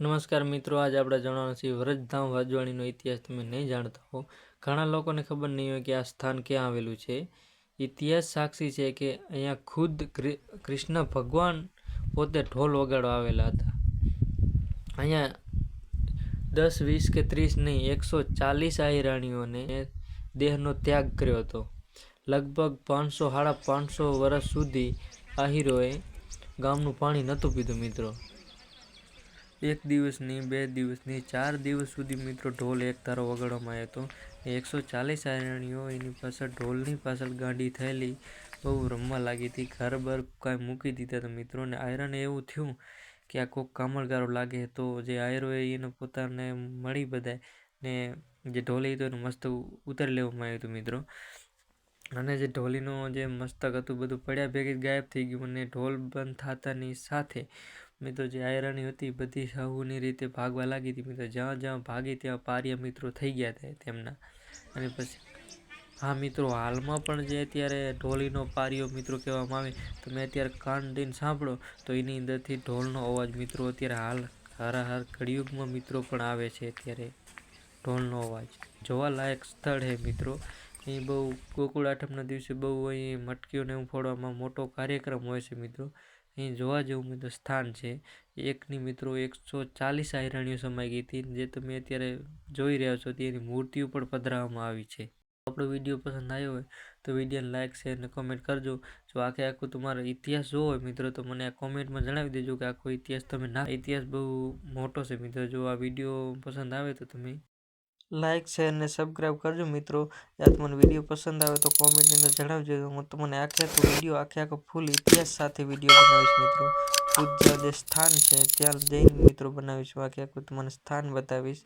નમસ્કાર મિત્રો, આજે આપણે જાણવાનું છે વ્રજધામ વાજવાણીનો ઇતિહાસ તમે નહીં જાણતા હો. ઘણા લોકોને ખબર નહીં હોય કે આ સ્થાન ક્યાં આવેલું છે. ઇતિહાસ સાક્ષી છે કે અહીંયા ખુદ કૃષ્ણ ભગવાન પોતે ઢોલ વગાડવા આવેલા હતા. અહીંયા દસ, વીસ કે ત્રીસ નહીં, એકસો ચાલીસ આહિરાણીઓને દેહનો ત્યાગ કર્યો હતો. લગભગ પાંચસો, સાડા પાંચસો વર્ષ સુધી આહિરોએ ગામનું પાણી નહોતું પીધું મિત્રો. એક દિવસની, બે દિવસની, ચાર દિવસ સુધી મિત્રો ઢોલ એક તારો વગાડવામાં આવ્યો હતો. એકસો ચાલીસ આરણીઓ એની પાછળ ઢોલની પાછળ ગાંડી થયેલી. બહુ રમવા લાગી હતી. ઘર બર કાંઈ મૂકી દીધા હતા મિત્રોને આયરન એવું થયું કે આ કોઈક કામળગારો લાગે તો જે આયરો એને પોતાને મળી બધાય. ને જે ઢોલી હતો એનું મસ્ત ઉતારી લેવામાં આવ્યું હતું મિત્રો. અને જે ઢોલીનું જે મસ્તક હતું, બધું પડ્યા ભેગી ગાયબ થઈ ગયું. અને ઢોલ બંધ થતાની સાથે મિત્રો જે આયરાણી હતી, બધી સાહુની રીતે ભાગવા લાગી હતી. મિત્રો જ્યાં જ્યાં ભાગી ત્યાં પારિયા મિત્રો થઈ ગયા હતા તેમના. અને પછી હા મિત્રો, હાલમાં પણ જે અત્યારે ઢોલીનો પારિયો મિત્રો કહેવામાં આવે, તો મેં અત્યારે કાન દઈને સાંભળો, તો એની અંદરથી ઢોલનો અવાજ મિત્રો અત્યારે હાલ હારાહાર કળિયુગમાં મિત્રો પણ આવે છે અત્યારે ઢોલનો અવાજ. જોવાલાયક સ્થળ છે મિત્રો. અહીં બહુ ગોકુળ આઠમના દિવસે બહુ અહીં મટકીઓને એવું ફોડવામાં મોટો કાર્યક્રમ હોય છે મિત્રો. અહીં જોવા જેવું મિત્રો સ્થાન છે. એકની મિત્રો એકસો ચાલીસ આયરણીઓ સમાઈ ગઈ હતી જે તમે અત્યારે જોઈ રહ્યા છો તેની મૂર્તિઓ પણ પધરાવવામાં આવી છે. આપણો વીડિયો પસંદ આવ્યો હોય તો વિડીયોને લાઇક શેર અને કોમેન્ટ કરજો. જો આખે આખું તમારો ઇતિહાસ જોવો હોય મિત્રો તો મને આ કોમેન્ટમાં જણાવી દેજો કે આખો ઇતિહાસ તમે ના, ઇતિહાસ બહુ મોટો છે મિત્રો. જો આ વીડિયો પસંદ આવે તો તમે લાઇક શેર અને સબસ્ક્રાઈબ કરજો મિત્રો. યા તમને વીડિયો પસંદ આવે તો કોમેન્ટની અંદર જણાવજો. હું તમને આખે આખો વીડિયો આખે આખો ફૂલ ઇતિહાસ સાથે વીડિયો બનાવીશ મિત્રો. પૂજ્ય જે સ્થાન છે, ત્યાં જઈને મિત્રો બનાવીશું. આખે આખું તમને સ્થાન બતાવીશ.